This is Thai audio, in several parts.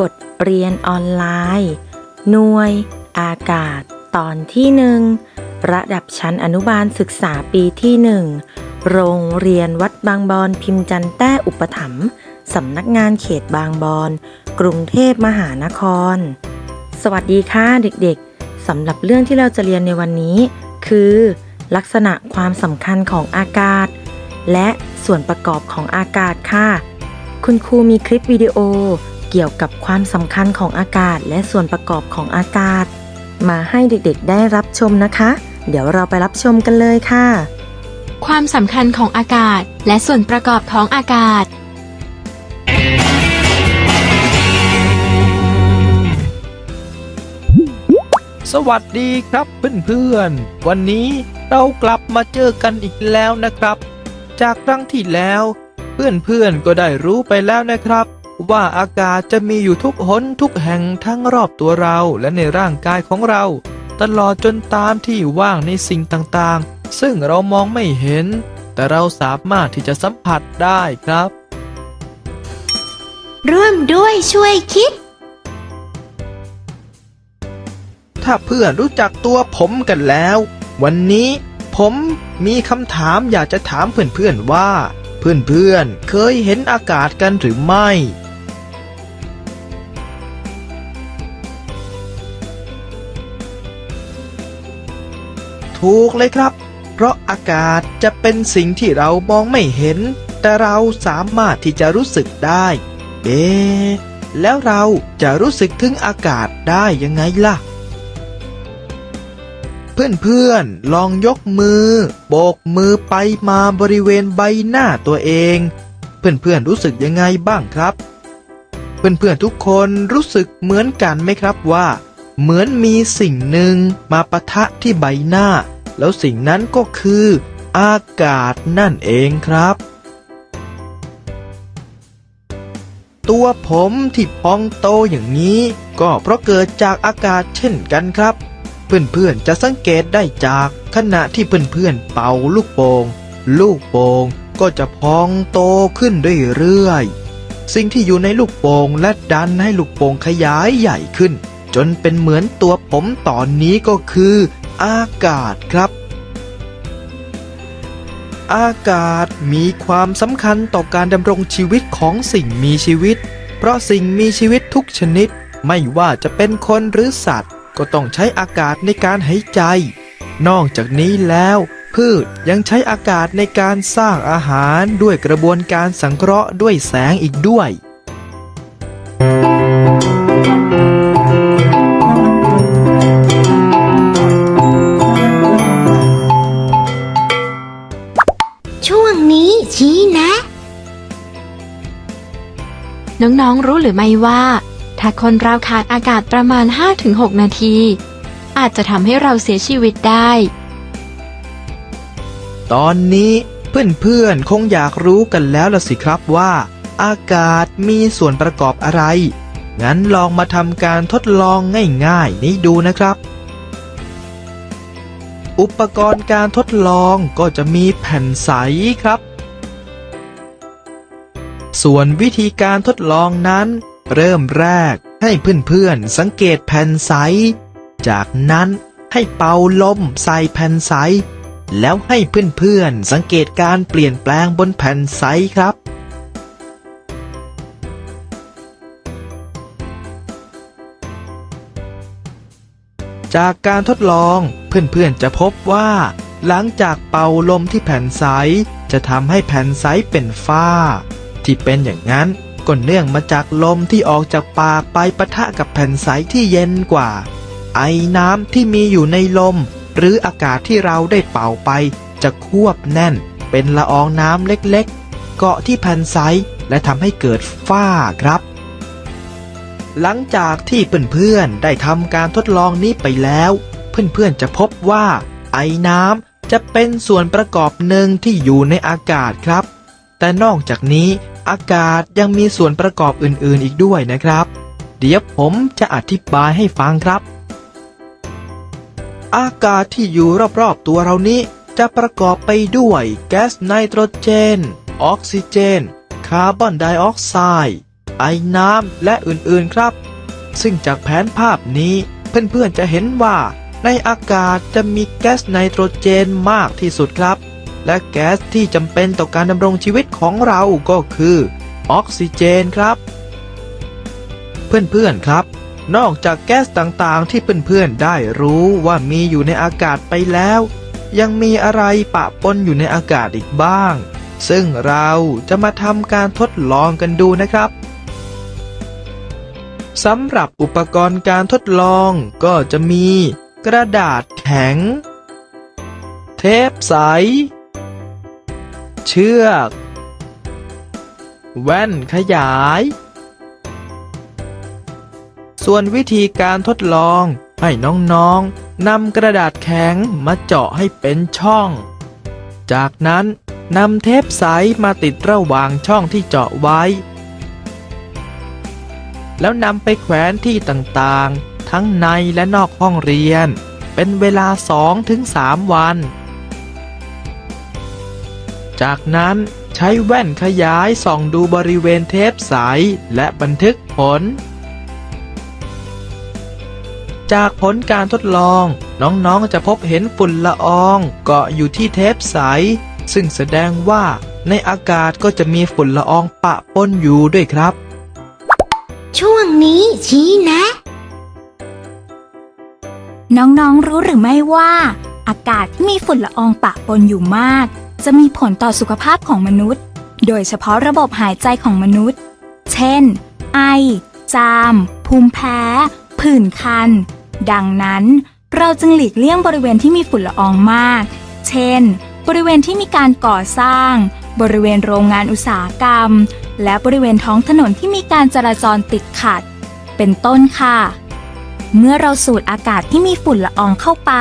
บทเรียนออนไลน์ หน่วย อากาศ ตอนที่หนึ่งระดับชั้นอนุบาลศึกษาปีที่หนึ่งโรงเรียนวัดบางบอนพิมพ์จันแต้อุปถัมภ์สำนักงานเขตบางบอนกรุงเทพมหานคร สวัสดีค่ะเด็กๆสำหรับเรื่องที่เราจะเรียนในวันนี้ คือ ลักษณะความสำคัญของอากาศ และส่วนประกอบของอากาศค่ะ คุณครูมีคลิปวิดีโอ กี่ยวกับความสำคัญของอากาศและส่วนประกอบของอากาศ มาให้เด็กๆได้รับชมนะคะ เดี๋ยวเราไปรับชมกันเลยค่ะ ความสำคัญของอากาศและส่วนประกอบของอากาศ สวัสดีครับเพื่อนๆ วันนี้เรากลับมาเจอกันอีกแล้วนะครับ จากครั้งที่แล้ว เพื่อนๆก็ได้รู้ไปแล้วนะครับ ว่าอากาศจะมีอยู่ทุกหนทุกแห่งทั้งรอบตัวเราและในร่างกายของเรา ตลอดจนตามที่ว่างในสิ่งต่างๆ ซึ่งเรามองไม่เห็น แต่เราสามารถที่จะสัมผัสได้ครับ ร่วมด้วยช่วยคิด ถ้าเพื่อนรู้จักตัวผมกันแล้ว วันนี้ผมมีคำถามอยากจะถามเพื่อนๆว่า เพื่อนๆ เคยเห็นอากาศกันหรือไม่ ถูกเลยครับ เพราะอากาศจะเป็นสิ่งที่เรามองไม่เห็น แต่เราสามารถที่จะรู้สึกได้ เอ๊แล้วเราจะรู้สึกถึงอากาศได้ยังไงล่ะ เพื่อนๆ ลองยกมือ โบกมือไปมาบริเวณใบหน้าตัวเอง เพื่อนๆ รู้สึกยังไงบ้างครับ เพื่อนๆ ทุกคนรู้สึกเหมือนกันไหมครับว่า เหมือนมีสิ่งหนึ่งมาปะทะที่ใบหน้า แล้วสิ่งนั้นก็คือ อากาศนั่นเองครับ ตัวผมที่พองโตอย่างนี้ ก็เพราะเกิดจากอากาศเช่นกันครับ เพื่อนๆจะสังเกตได้จากขณะที่เพื่อนๆเป่าลูกโป่งลูกโป่งก็จะพองโตขึ้นเรื่อยๆสิ่งที่อยู่ในลูกโป่งและดันให้ลูกโป่งขยายใหญ่ขึ้น จนเป็นเหมือนตัวผมตอนนี้ก็คือ อากาศครับ อากาศมีความสำคัญต่อการดำรงชีวิตของสิ่งมีชีวิต เพราะสิ่งมีชีวิตทุกชนิด ไม่ว่าจะเป็นคนหรือสัตว์ ก็ต้องใช้อากาศในการหายใจ นอกจากนี้แล้วพืชยังใช้อากาศในการสร้างอาหารด้วยกระบวนการสังเคราะห์ด้วยแสงอีกด้วยช่ น้องๆรู้หรือไม่ว่า ถ้าคนเราขาดอากาศประมาณ 5-6 นาที อาจจะทำให้เราเสียชีวิตได้ ตอนนี้เพื่อนๆคงอยากรู้กันแล้วล่ะสิครับว่า อากาศมีส่วนประกอบอะไร งั้นลองมาทำการทดลองง่ายๆ นี้ดูนะครับ อุปกรณ์การทดลองก็จะมีแผ่นใสครับ ส่วนวิธีการทดลองนั้น เริ่มแรกให้เพื่อนๆสังเกตแผ่นใส จากนั้นให้เป่าลมใส่แผ่นใส แล้วให้เพื่อนๆสังเกตการเปลี่ยนแปลงบนแผ่นใสครับจากการทดลองเพื่อนๆจะพบว่า หลังจากเป่าลมที่แผ่นใสจะทำให้แผ่นใสเป็นฝ้า ที่เป็นอย่างนั้นก็เนื่องมาจากลมที่ออกจากปากไปปะทะกับแผ่นใสที่เย็นกว่า ไอน้ำที่มีอยู่ในลม หรืออากาศที่เราได้เป่าไป จะควบแน่น เป็นละอองน้ำเล็กๆ เกาะที่แผ่นใสและทำให้เกิดฝ้าครับ หลังจากที่เพื่อนๆได้ทำการทดลองนี้ไปแล้ว เพื่อนๆจะพบว่า ไอน้ำจะเป็นส่วนประกอบหนึ่งที่อยู่ในอากาศครับ แต่นอกจากนี้ อากาศยังมีส่วนประกอบอื่นๆอีกด้วยนะครับ เดี๋ยวผมจะอธิบายให้ฟังครับ อากาศที่อยู่รอบๆตัวเรานี้ จะประกอบไปด้วยแก๊สไนโตรเจน ออกซิเจน คาร์บอนไดออกไซด์ไอน้ำและอื่นๆครับ ซึ่งจากแผนภาพนี้เพื่อนๆจะเห็นว่าในอากาศจะมีแก๊สไนโตรเจนมากที่สุดครับ และแก๊สที่จำเป็นต่อการดำรงชีวิตของเราก็คือออกซิเจนครับ เพื่อนๆครับ นอกจากแก๊สต่างๆ ที่เพื่อนๆได้รู้ว่ามีอยู่ในอากาศไปแล้ว ยังมีอะไรปะปนอยู่ในอากาศอีกบ้าง ซึ่งเราจะมาทำการทดลองกันดูนะครับสำหรับอุปกรณ์การทดลองก็จะมี กระดาษแข็ง เทปใส เชือก แว่นขยาย ส่วนวิธีการทดลองให้น้องๆนำกระดาษแข็งมาเจาะให้เป็นช่อง จากนั้นนำเทปใสมาติดระหว่างช่องที่เจาะไว้ แล้วนำไปแขวนที่ต่างๆ ทั้งในและนอกห้องเรียน เป็นเวลา 2-3 วัน จากนั้นใช้แว่นขยายส่องดูบริเวณเทปใสและบันทึกผล จากผลการทดลอง น้องๆจะพบเห็นฝุ่นละอองเกาะอยู่ที่เทปใส ซึ่งแสดงว่าในอากาศก็จะมีฝุ่นละอองปะปนอยู่ด้วยครับ ช่วงนี้ชี้แนะ น้องๆรู้หรือไม่ว่า อากาศที่มีฝุ่นละอองปะปนอยู่มาก จะมีผลต่อสุขภาพของมนุษย์ โดยเฉพาะระบบหายใจของมนุษย์ เช่น ไอ จาม ภูมิแพ้ ผื่นคัน ดังนั้น เราจึงหลีกเลี่ยงบริเวณที่มีฝุ่นละอองมาก เช่น บริเวณที่มีการก่อสร้าง บริเวณโรงงานอุตสาหกรรม และบริเวณท้องถนนที่มีการจราจรติดขัด เป็นต้นค่ะ เมื่อเราสูดอากาศที่มีฝุ่นละอองเข้าไป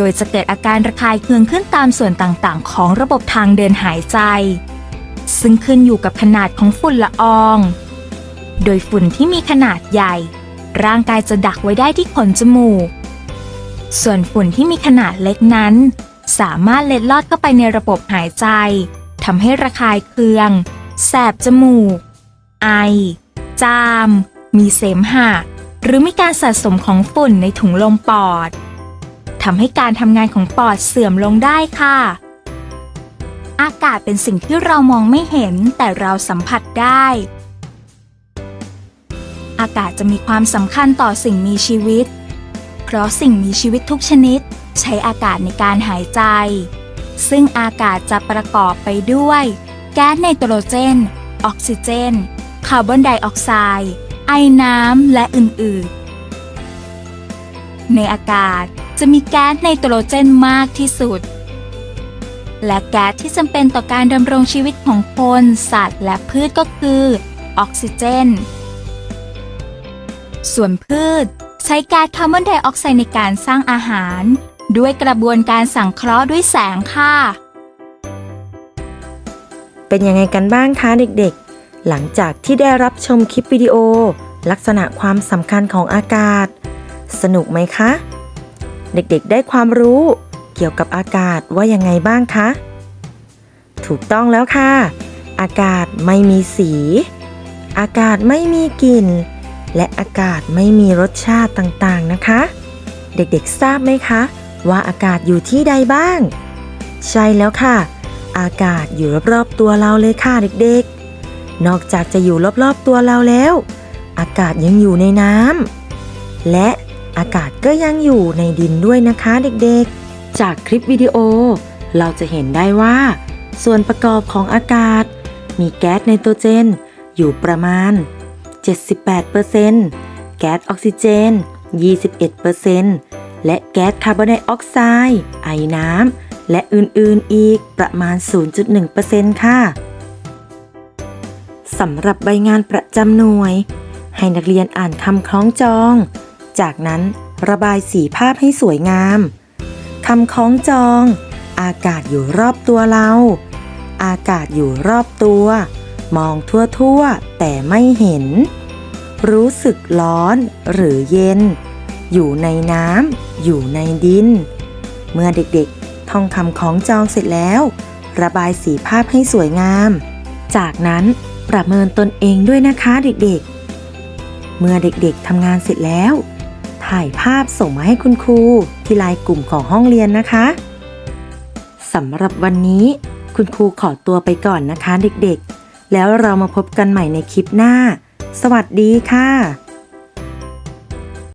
โดยจะเกิดอาการระคายเคืองขึ้นตามส่วนต่างๆ ของระบบทางเดินหายใจ ซึ่งขึ้นอยู่กับขนาดของฝุ่นละออง โดยฝุ่นที่มีขนาดใหญ่ ร่างกายจะดักไว้ได้ที่ขนจมูก ส่วนฝุ่นที่มีขนาดเล็กนั้น สามารถเล็ดลอดเข้าไปในระบบหายใจทำให้ระคายเคือง แสบจมูก ไอ จาม มีเสมหะหรือมีการสะสมของฝุ่นในถุงลมปอด ทำให้การทำงานของปอดเสื่อมลงได้ค่ะ อากาศเป็นสิ่งที่เรามองไม่เห็นแต่เราสัมผัสได้ อากาศจะมีความสำคัญต่อสิ่งมีชีวิต เพราะสิ่งมีชีวิตทุกชนิด ใช้อากาศในการหายใจ ซึ่งอากาศจะประกอบไปด้วย แก๊สไนโตรเจน ออกซิเจน คาร์บอนไดออกไซด์ ไอน้ำ และอื่นๆ ในอากาศจะมีแก๊สไนโตรเจนมากที่สุด และแก๊สที่จำเป็นต่อการดำรงชีวิตของคน สัตว์ และพืชก็คือออกซิเจน ส่วนพืช ใช้แก๊สคาร์บอนไดออกไซด์ในการสร้างอาหาร ด้วยกระบวนการสังเคราะห์ด้วยแสงค่ะ เป็นยังไงกันบ้างคะเด็กๆ หลังจากที่ได้รับชมคลิปวิดีโอ ลักษณะความสำคัญของอากาศ สนุกไหมคะ เด็กๆได้ความรู้เกี่ยวกับอากาศว่ายังไงบ้างคะ ถูกต้องแล้วค่ะ อากาศไม่มีสี อากาศไม่มีกลิ่น และอากาศไม่มีรสชาติต่างๆนะคะ เด็กๆทราบไหมคะ ว่าอากาศอยู่ที่ใดบ้าง ใช่แล้วค่ะ อากาศอยู่รอบๆตัวเราเลยค่ะเด็กๆ นอกจากจะอยู่รอบๆตัวเราแล้ว อากาศยังอยู่ในน้ำและ อากาศก็ยังอยู่ในดินด้วยนะคะเด็กๆ จากคลิปวิดีโอ เราจะเห็นได้ว่า ส่วนประกอบของอากาศ มีแก๊สไนโตรเจน อยู่ประมาณ 78%แก๊สออกซิเจน 21%และแก๊สคาร์บอนไดออกไซด์ไอน้ำและอื่นๆอีกประมาณ 0.1%ค่ะสำหรับใบงานประจำหน่วย ให้นักเรียนอ่านคำคล้องจอง จากนั้นระบายสีภาพให้สวยงามคำคล้องจอง อากาศอยู่รอบตัวเรา อากาศอยู่รอบตัว มองทั่วๆ แต่ไม่เห็น รู้สึกร้อนหรือเย็น อยู่ในน้ำอยู่ในดิน เมื่อเด็กๆ ท่องคำของจองเสร็จแล้ว ระบายสีภาพให้สวยงาม จากนั้นประเมินตนเองด้วยนะคะเด็กๆ เมื่อเด็กๆทำงานเสร็จแล้ว ถ่ายภาพส่งมาให้คุณครู ที่ไลน์กลุ่มของห้องเรียนนะคะสำหรับวันนี้ คุณครูขอตัวไปก่อนนะคะเด็กๆ แล้วเรามาพบกันใหม่ในคลิปหน้า สวัสดีค่ะ